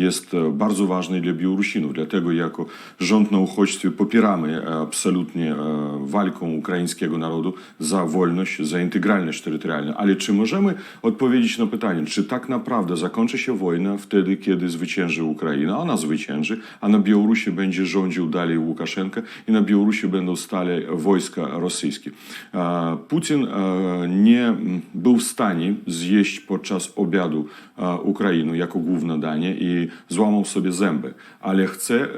jest e, bardzo ważny dla Białorusinów. Dlatego jako rząd na uchodźstwie popieramy e, absolutnie e, walkę ukraińskiego narodu za wolność, za integralność terytorialną. Ale czy możemy odpowiedzieć na pytanie, czy tak naprawdę zakończy się wojna wtedy, kiedy zwycięży Ukraina? Ona zwycięży, a na Białorusi będzie rządził dalej Łukaszenka i na Białorusi będą stale wojska rosyjskie. Putin nie był w stanie zjeść podczas obiadu Ukrainy jako główne danie i złamał sobie zęby, ale chce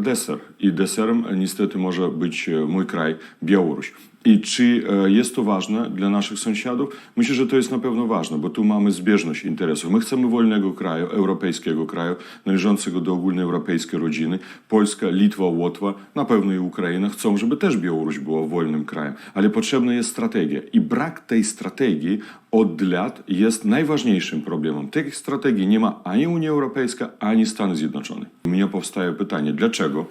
deser i deserem e, niestety może być e, mój kraj, Białoruś. I czy e, jest to ważne dla naszych sąsiadów? Myślę, że to jest na pewno ważne, bo tu mamy zbieżność interesów. My chcemy wolnego kraju, europejskiego kraju, należącego do ogólnoeuropejskiej rodziny. Polska, Litwa, Łotwa, na pewno i Ukraina chcą, żeby też Białoruś była wolnym krajem, ale potrzebna jest strategia. I brak tej strategii od lat jest najważniejszym problemem. Takich strategii nie ma ani Unia Europejska, ani Stany Zjednoczone. U mnie powstaje pytanie, dlaczego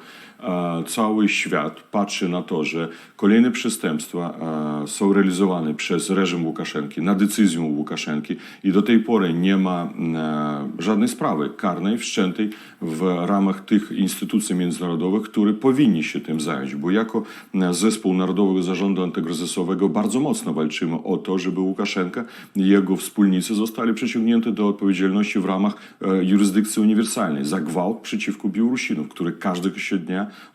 cały świat patrzy na to, że kolejne przestępstwa są realizowane przez reżim Łukaszenki, na decyzję Łukaszenki i do tej pory nie ma e, żadnej sprawy karnej wszczętej w ramach tych instytucji międzynarodowych, które powinni się tym zająć, bo jako zespół Narodowego Zarządu Antykryzysowego bardzo mocno walczymy o to, żeby Łukaszenka i jego wspólnicy zostali przyciągnięci do odpowiedzialności w ramach e, jurysdykcji uniwersalnej za gwałt przeciwko Białorusinom, które każdego się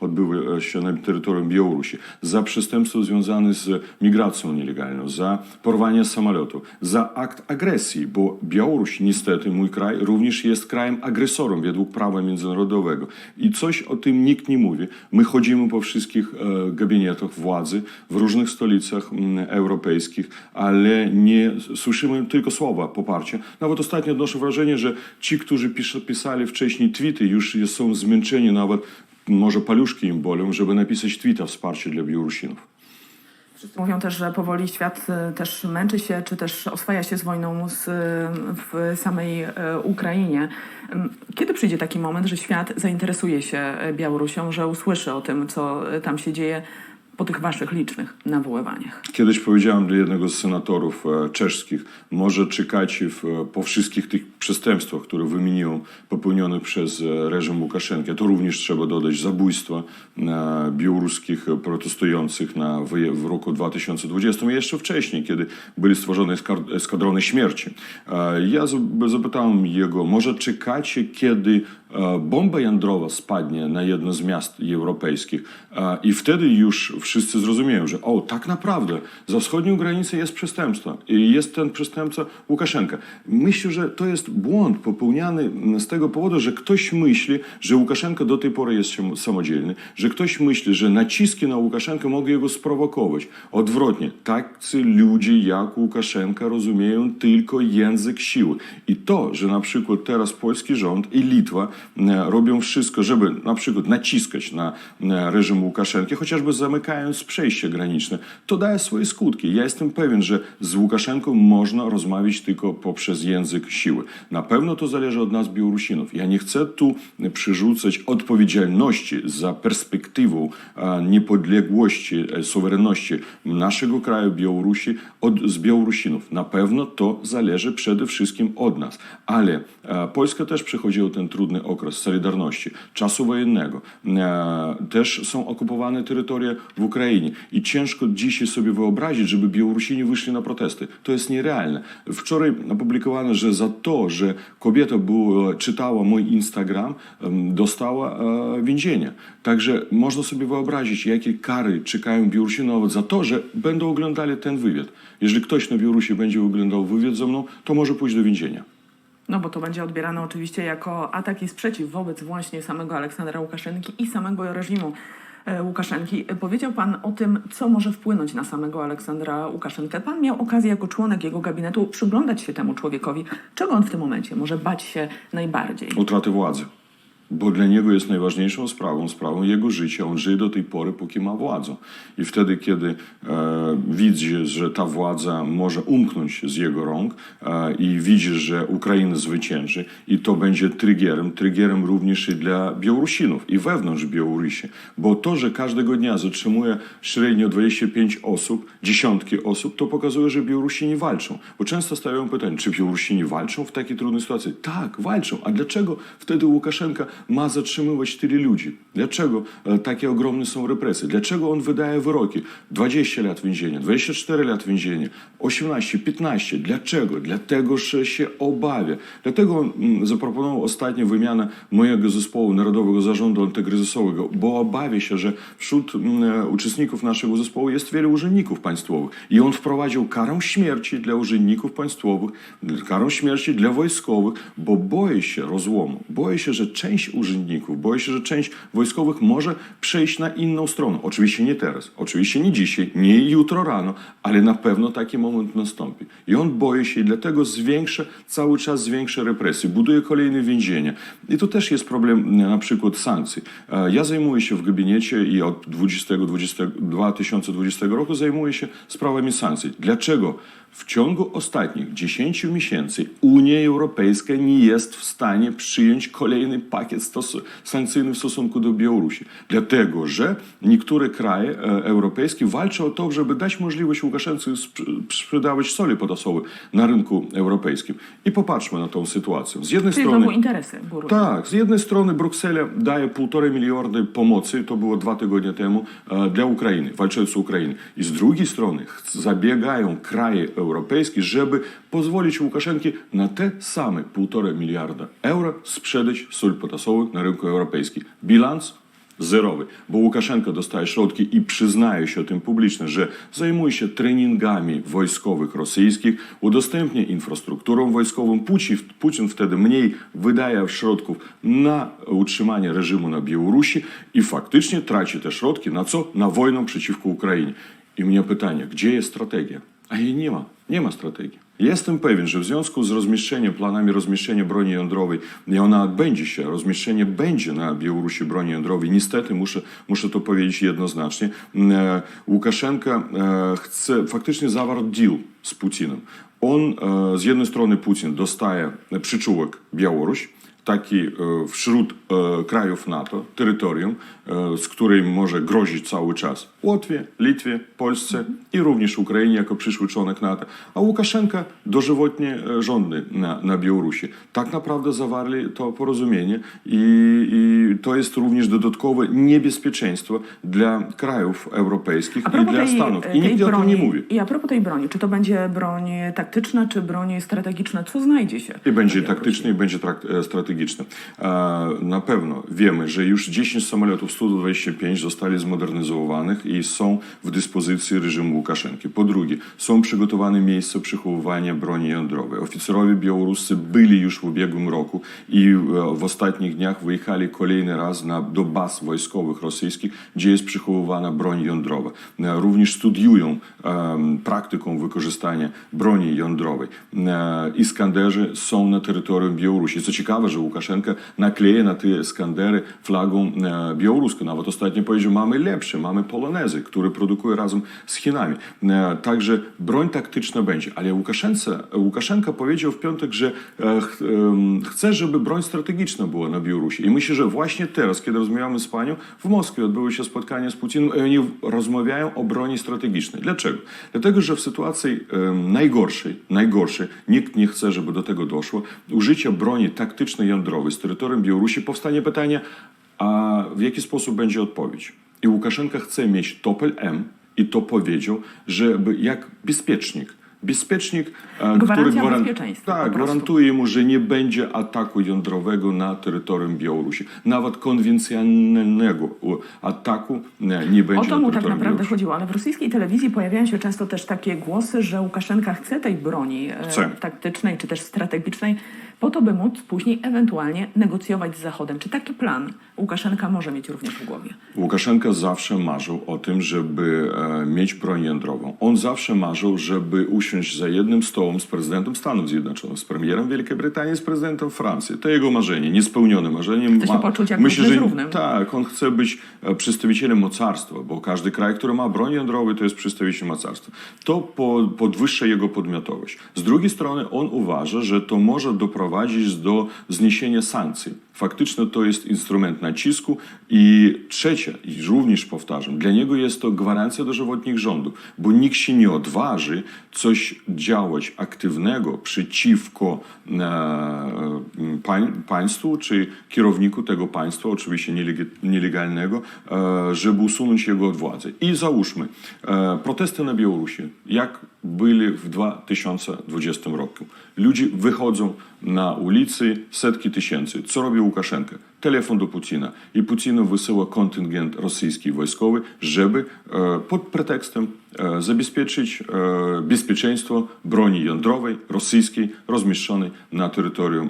odbyły się na terytorium Białorusi, za przestępstwo związane z migracją nielegalną, za porwanie samolotu, za akt agresji, bo Białoruś, niestety, mój kraj, również jest krajem agresorem według prawa międzynarodowego. I coś o tym nikt nie mówi. My chodzimy po wszystkich e, gabinetach władzy w różnych stolicach europejskich, ale nie słyszymy tylko słowa poparcia. Nawet ostatnio odnoszę wrażenie, że ci, którzy pisali wcześniej tweety, już są zmęczeni nawet może paluszki im bolą, żeby napisać tweeta wsparcie dla Białorusinów. Wszyscy mówią też, że powoli świat y, też męczy się, czy też oswaja się z wojną z, w samej e, Ukrainie. Ym, Kiedy przyjdzie taki moment, że świat zainteresuje się Białorusią, że usłyszy o tym, co tam się dzieje po tych waszych licznych nawoływaniach? Kiedyś powiedziałem dla jednego z senatorów e, czeskich, może czekać w, po wszystkich tych przestępstwach, które wymieniłem, popełnionych przez e, reżim Łukaszenki. To również trzeba dodać zabójstwa e, białoruskich protestujących na, w, roku 2020 i jeszcze wcześniej, kiedy byli stworzone eskadrony śmierci. E, Ja zapytałem jego, może czekacie, kiedy e, bomba jądrowa spadnie na jedno z miast europejskich e, i wtedy już wszyscy zrozumieją, że o, tak naprawdę za wschodnią granicą jest przestępstwo i jest ten przestępca Łukaszenka. Myślę, że to jest błąd popełniany z tego powodu, że ktoś myśli, że Łukaszenka do tej pory jest sam- samodzielny, że ktoś myśli, że naciski na Łukaszenkę mogą jego sprowokować. Odwrotnie, tacy ludzie jak Łukaszenka rozumieją tylko język siły. I to, że na przykład teraz polski rząd i Litwa e, robią wszystko, żeby na przykład naciskać na e, reżim Łukaszenki, chociażby zamykając przejście graniczne, to daje swoje skutki. Ja jestem pewien, że z Łukaszenką można rozmawiać tylko poprzez język siły. Na pewno to zależy od nas, Białorusinów. Ja nie chcę tu przerzucać odpowiedzialności za perspektywą e, niepodległości, e, suwerenności naszego kraju, Białorusi, od, z Białorusinów. Na pewno to zależy przede wszystkim od nas. Ale e, Polska też przechodziła ten trudny okres Solidarności, czasu wojennego. E, też są okupowane terytoria w Ukrainie i ciężko dzisiaj sobie wyobrazić, żeby Białorusini wyszli na protesty. To jest nierealne. Wczoraj opublikowano, że za to, że kobieta była, czytała mój Instagram, dostała e, więzienie. Także można sobie wyobrazić, jakie kary czekają Białorusinów nawet za to, że będą oglądali ten wywiad. Jeżeli ktoś na Białorusi będzie oglądał wywiad ze mną, to może pójść do więzienia. No bo to będzie odbierane oczywiście jako atak i sprzeciw wobec właśnie samego Aleksandra Łukaszenki i samego reżimu e, Łukaszenki. Powiedział Pan o tym, co może wpłynąć na samego Aleksandra Łukaszenkę. Pan miał okazję jako członek jego gabinetu przyglądać się temu człowiekowi. Czego on w tym momencie może bać się najbardziej? Utraty władzy. Bo dla niego jest najważniejszą sprawą, sprawą jego życia. On żyje do tej pory, póki ma władzę. I wtedy, kiedy e, widzi, że ta władza może umknąć z jego rąk e, i widzi, że Ukraina zwycięży i to będzie triggerem, triggerem również i dla Białorusinów i wewnątrz Białorusi. Bo to, że każdego dnia zatrzymuje średnio 25 osób, dziesiątki osób, to pokazuje, że Białorusini walczą. Bo często stawiają pytanie, czy Białorusini walczą w takiej trudnej sytuacji? Tak, walczą. A dlaczego wtedy Łukaszenka ma zatrzymywać tyle ludzi? Dlaczego e, takie ogromne są represje? Dlaczego on wydaje wyroki? 20 lat więzienia, 24 lat więzienia, 18, 15. Dlaczego? Dlatego, że się obawia. Dlatego on mm, zaproponował ostatnio wymianę mojego zespołu Narodowego Zarządu Antykryzysowego, bo obawia się, że wśród mm, uczestników naszego zespołu jest wielu urzędników państwowych. I on wprowadził karę śmierci dla urzędników państwowych, karę śmierci dla wojskowych, bo boi się rozłomu. Boi się, że część urzędników, boi się, że część wojskowych może przejść na inną stronę. Oczywiście nie teraz, oczywiście nie dzisiaj, nie jutro rano, ale na pewno taki moment nastąpi. I on boi się i dlatego zwiększa, cały czas zwiększa represje, buduje kolejne więzienia. I to też jest problem na przykład sankcji. E, Ja zajmuję się w gabinecie i od 20, 20, 2020 roku zajmuję się sprawami sankcji. Dlaczego? W ciągu ostatnich 10 miesięcy Unia Europejska nie jest w stanie przyjąć kolejny pakiet stos- sankcyjny w stosunku do Białorusi. Dlatego, że niektóre kraje e, europejskie walczą o to, żeby dać możliwość Łukaszence sp- sprzedawać soli potasowe na rynku europejskim. I popatrzmy na tą sytuację. Z jednej Czyli strony... interesy Burundi. Tak, z jednej strony Bruksela daje półtorej miliardy pomocy, to było dwa tygodnie temu, e, dla Ukrainy, walczącej Ukrainy. I z drugiej strony zabiegają kraje europejskie, żeby pozwolić Łukaszenki na te same półtorej miliarda euro sprzedać sól potasową na rynku europejskim. Bilans zerowy, bo Łukaszenko dostaje środki i przyznaje się o tym publicznie, że zajmuje się treningami wojskowych rosyjskich, udostępnia infrastrukturą wojskową. Putin, Putin wtedy mniej wydaje środków na utrzymanie reżimu na Białorusi i faktycznie traci te środki na co? Na wojnę przeciwko Ukrainie. I mnie pytanie, gdzie jest strategia? A jej nie ma. Nie ma strategii. Jestem pewien, że w związku z rozmieszczeniem, planami rozmieszczenia broni jądrowej, i ona odbędzie się, rozmieszczenie będzie na Białorusi broni jądrowej. Niestety, muszę, muszę to powiedzieć jednoznacznie, e, Łukaszenka e, chce, faktycznie zawarł deal z Putinem. On, e, z jednej strony Putin dostaje przyczółek Białoruś, taki e, wśród e, krajów NATO, terytorium, e, z którym może grozić cały czas Łotwie, Litwie, Polsce i również Ukrainie jako przyszły członek NATO, a Łukaszenka dożywotnie rządny na, na Białorusi. Tak naprawdę zawarli to porozumienie i, i to jest również dodatkowe niebezpieczeństwo dla krajów europejskich i dla tej, Stanów. I nikt o tym nie broni, mówi. I a propos tej broni, czy to będzie broń taktyczna, czy broń strategiczna? Co znajdzie się? I będzie taktyczny, i będzie strategiczny. E, Na pewno wiemy, że już 10 samolotów Su-25 zostali zmodernizowanych i są w dyspozycji reżimu Łukaszenki. Po drugie, są przygotowane miejsca przechowywania broni jądrowej. Oficerowie białoruscy byli już w ubiegłym roku i e, w ostatnich dniach wyjechali kolejny raz na, do baz wojskowych rosyjskich, gdzie jest przechowywana broń jądrowa. E, Również studiują em, praktyką wykorzystania broni jądrowej. E, Iskanderzy są na terytorium Białorusi. Co ciekawe, że Łukaszenka nakleja na te Iskandery flagą e, białoruską. Nawet ostatnio powiedział, mamy lepsze, mamy Polonezy, które produkuje razem z Chinami. E, Także broń taktyczna będzie. Ale Łukaszence, Łukaszenka powiedział w piątek, że e, chce, żeby broń strategiczna była na Białorusi. I myślę, że właśnie teraz, kiedy rozmawiamy z panią, w Moskwie odbyło się spotkanie z Putinem i oni rozmawiają o broni strategicznej. Dlaczego? Dlatego, że w sytuacji najgorszej, najgorszej, nikt nie chce, żeby do tego doszło, użycia broni taktycznej jądrowej z terytorium Białorusi, powstanie pytanie, a w jaki sposób będzie odpowiedź? I Łukaszenka chce mieć Topel M i to powiedział, żeby jak bezpiecznik, bezpiecznik, e, który gwaran- tak, gwarantuje mu, że nie będzie ataku jądrowego na terytorium Białorusi. Nawet konwencjonalnego ataku e, nie będzie O to mu tak naprawdę Białorusi. chodziło, ale w rosyjskiej telewizji pojawiają się często też takie głosy, że Łukaszenka chce tej broni e, Chce. taktycznej czy też strategicznej po to, by móc później ewentualnie negocjować z Zachodem. Czy taki plan Łukaszenka może mieć również w głowie? Łukaszenka zawsze marzył o tym, żeby e, mieć broń jądrową. On zawsze marzył, żeby usiąść za jednym stołem z prezydentem Stanów Zjednoczonych, z premierem Wielkiej Brytanii, z prezydentem Francji. To jego marzenie, niespełnione marzenie. Chce się poczuć jak Myślę, że równym. tak, on chce być e, przedstawicielem mocarstwa, bo każdy kraj, który ma broń jądrową, to jest przedstawiciel mocarstwa. To po, podwyższa jego podmiotowość. Z drugiej strony on uważa, że to może doprowadzić do zniesienia sankcji. Faktycznie to jest instrument nacisku i trzecie, i również powtarzam, dla niego jest to gwarancja dożywotnich rządów, bo nikt się nie odważy coś działać aktywnego przeciwko e, pań, państwu czy kierowniku tego państwa, oczywiście nielegalnego, e, żeby usunąć jego od władzy. I załóżmy, e, protesty na Białorusi, jak byli w 2020 roku. Ludzie wychodzą na ulicy, setki tysięcy. Co robi Łukaszenka? Telefon do Putina. I Putin wysyła kontyngent rosyjski wojskowy, żeby e, pod pretekstem e, zabezpieczyć e, bezpieczeństwo broni jądrowej rosyjskiej rozmieszczonej na terytorium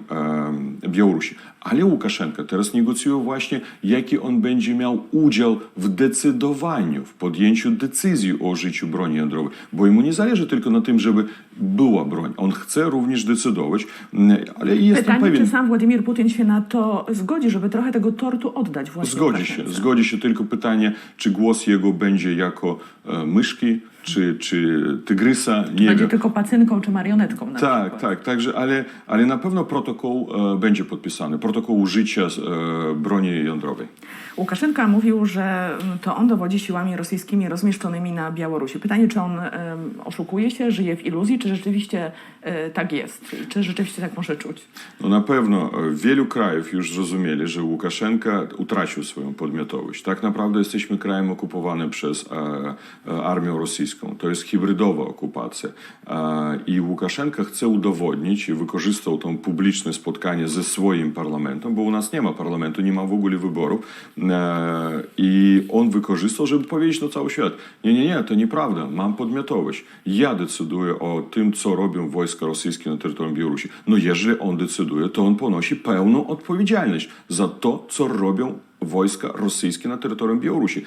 Białorusi. Ale Łukaszenka teraz negocjuje właśnie, jaki on będzie miał udział w decydowaniu, w podjęciu decyzji o użyciu broni jądrowej, bo jemu nie zależy tylko na tym, żeby była broń. On chce również decydować, mm, ale jestem Pytanie, pewien... czy sam Władimir Putin się na to zgodzi, żeby trochę tego tortu oddać właśnie Zgodzi się, zgodzi się tylko pytanie, czy głos jego będzie jako e, myszki, czy, czy tygrysa, nie Będzie wiem. tylko pacynką czy marionetką na Tak, przykład. tak, także, ale, ale na pewno protokół e, będzie podpisany, protokół użycia e, broni jądrowej. Łukaszenka mówił, że mm, to on dowodzi siłami rosyjskimi rozmieszczonymi na Białorusi. Pytanie, czy on em, oszukuje się, żyje w iluzji, czy rzeczywiście e, tak jest? Czy rzeczywiście tak może czuć? No na pewno e, wielu krajów już zrozumieli, że Łukaszenka utracił swoją podmiotowość. Tak naprawdę jesteśmy krajem okupowanym przez e, armię rosyjską. To jest hybrydowa okupacja. I Łukaszenka chce udowodnić i wykorzystał to publiczne spotkanie ze swoim parlamentem, bo u nas nie ma parlamentu, nie ma w ogóle wyborów. I on wykorzystał, żeby powiedzieć na cały świat, nie, nie, nie, to nieprawda, mam podmiotowość. Ja decyduję o tym, co robią wojska rosyjskie na terytorium Białorusi. No jeżeli on decyduje, to on ponosi pełną odpowiedzialność za to, co robią wojska rosyjskie na terytorium Białorusi.